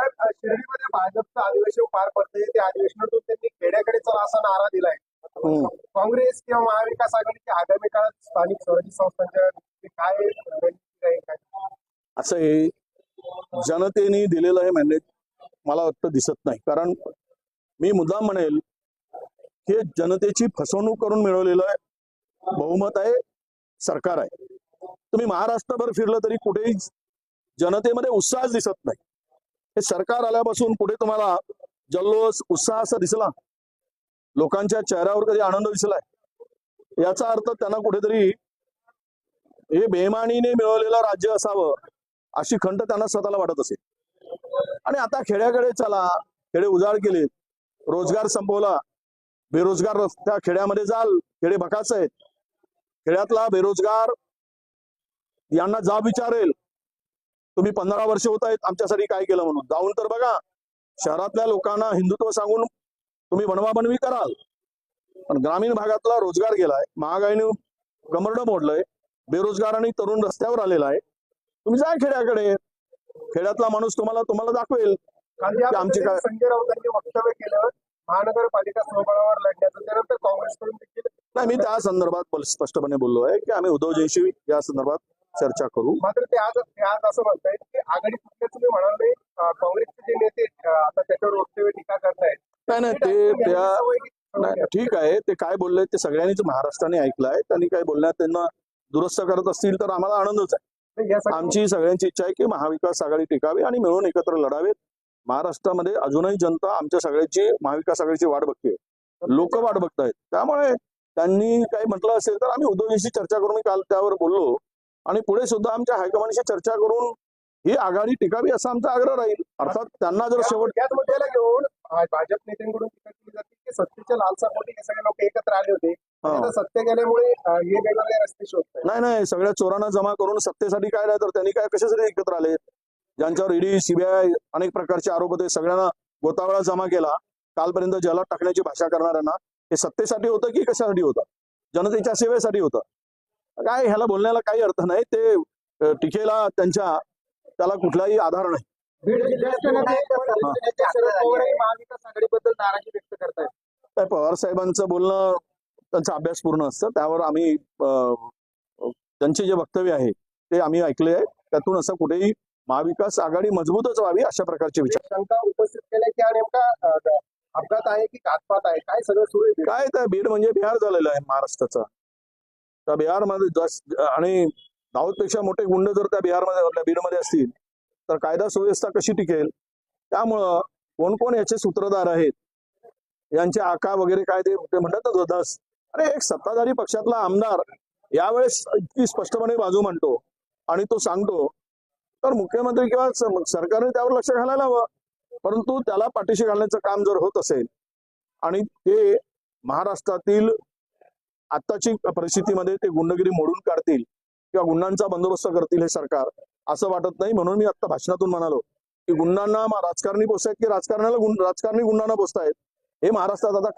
शिर्डीमध्ये भाजपचं अधिवेशन पार पडते त्या अधिवेशनातून त्यांनी खेड्याकडे चला असा नारा दिलाय. काँग्रेस किंवा महाविकास आघाडीच्या आगामी काळात स्थानिक स्वराज्य संस्थांच्या काय असं हे जनतेने दिलेलं हे मॅन्डेट मला वाटतं दिसत नाही. कारण मी मुद्दाम म्हणेल हे जनतेची फसवणूक करून मिळवलेलं आहे. बहुमत आहे सरकार आहे. तुम्ही महाराष्ट्रभर फिरलं तरी कुठेही जनतेमध्ये उत्साहच दिसत नाही. हे सरकार आल्यापासून पुढे तुम्हाला जल्लोष उत्साह असा दिसला. लोकांच्या चेहऱ्यावर कधी आनंद दिसलाय? याचा अर्थ त्यांना कुठेतरी हे बेमानीने मिळवलेलं राज्य असावं अशी खंत त्यांना स्वतःला वाटत असेल. आणि आता खेड्याकडे चला खेडे उजाड केले रोजगार संपवला बेरोजगार त्या खेड्यामध्ये जाल खेडे भकास आहेत. खेड्यातला बेरोजगार यांना जाब विचारेल. तुम्ही पंधरा वर्ष होत आहेत आमच्यासाठी काय केलं म्हणून? जाऊन तर बघा. शहरातल्या लोकांना हिंदुत्व सांगून तुम्ही बनवाबनवी कराल. पण ग्रामीण भागातला रोजगार गेलाय महागाईने गमरडं मोडलंय बेरोजगार आणि तरुण रस्त्यावर आलेला आहे. तुम्ही जा खेड्याकडे. खेड्यातला माणूस तुम्हाला तुम्हाला दाखवेल. आमचे काय- संजय राऊतांनी वक्तव्य केलं महानगरपालिका स्वबळावर लढण्याचं त्यानंतर काँग्रेसकडून देखील नाही मी त्या संदर्भात स्पष्टपणे बोललो आहे की आम्ही उद्धवजींशी या संदर्भात चर्चा करू. मात्र ते आज ते आज असं म्हणतायत की आघाडी फुटल्याचं तुम्ही म्हणाले अ, काँग्रेसचे जे नेते आता त्याच्यावर वक्तव्य टीका करतायत. नाही नाही ते त्या नाही ठीक आहे. ते काय बोलले ते सगळ्यांनीच महाराष्ट्राने ऐकलं आहे. त्यांनी काय बोलण्यात त्यांना दुरुस्त करत असतील तर आम्हाला आनंदच आहे. आमची सगळ्यांची इच्छा आहे की महाविकास आघाडी टिकावी आणि मिळून एकत्र लढावेत. महाराष्ट्रामध्ये अजूनही जनता आमच्या सगळ्याची महाविकास आघाडीची वाट बघते. लोक वाट बघतायत. त्यामुळे त्यांनी काही म्हटलं असेल तर आम्ही उद्धवजीशी चर्चा करून काल त्यावर बोललो. आणि पुढे सुद्धा आमच्या हायकमांडशी चर्चा करून ही आघाडी टिकावी असा आमचा आग्रह राहील. अर्थात त्यांना जर शेवट याच मुद्द्याला घेऊन भाजप नेत्यांकडून टीका केली जाते की सत्तेच्या लालसापोटी हे सगळे लोक एकत्र आले होते. हा. सत्य गेल्यामुळे हे वेगवेगळे रस्ते शोधतात नाही नाही सगळ्या चोरांना जमा करून सत्तेसाठी काय नाही तर त्यांनी काय कशासाठी एकत्र आले? ज्यांच्यावर ईडी सीबीआय अनेक प्रकारचे आरोप होते सगळ्यांना गोतावळा जमा केला. कालपर्यंत जलात टाकण्याची भाषा करणाऱ्यांना. हे सत्तेसाठी होतं की कशासाठी होतं? जनतेच्या सेवेसाठी होतं. काय ह्याला बोलण्याला काही अर्थ नाही. ते टीकेला त्यांच्या त्याला कुठलाही आधार नाही. बीड नाराजी व्यक्त करतायत. पवार साहेबांचं बोलणं त्यांचा अभ्यास पूर्ण असतं. त्यावर आम्ही त्यांचे जे वक्तव्य आहे ते आम्ही ऐकले आहे. त्यातून असं कुठेही महाविकास आघाडी मजबूतच व्हावी अशा प्रकारचे विचार. शंका उपस्थित केल्या की हा नेमका अपघात आहे की घातपात आहे? काय सगळं सुरू? काय त्या बीड म्हणजे बिहार झालेला आहे महाराष्ट्राचा. त्या बिहारमध्ये जास्त आणि दाऊदपेक्षा मोठे गुंड जर त्या बिहारमध्ये आपल्या बीडमध्ये असतील तर कायदा सुव्यवस्था कशी टिकेल? त्यामुळं कोण कोण याचे सूत्रधार आहेत? यांचे आका वगैरे काय ते म्हणतात ना अरे एक सत्ताधारी पक्षातला आमदार यावेळेस इतकी स्पष्टपणे बाजू मांडतो आणि तो सांगतो तर मुख्यमंत्री किंवा सरकारने त्यावर लक्ष घालायला हवं. परंतु त्याला पाठीशी घालण्याचं काम जर होत असेल आणि ते महाराष्ट्रातील आत्ताची परिस्थितीमध्ये ते गुंडगिरी मोडून काढतील किंवा गुंडांचा बंदोबस्त करतील हे सरकार असं वाटत नाही. म्हणून मी आता भाषणातून म्हणालो की गुंडांना राजकारणी पोचतायत की राजकारणाला गुंड राजकारणी गुंडांना पोचतायत हे महाराष्ट्रात आता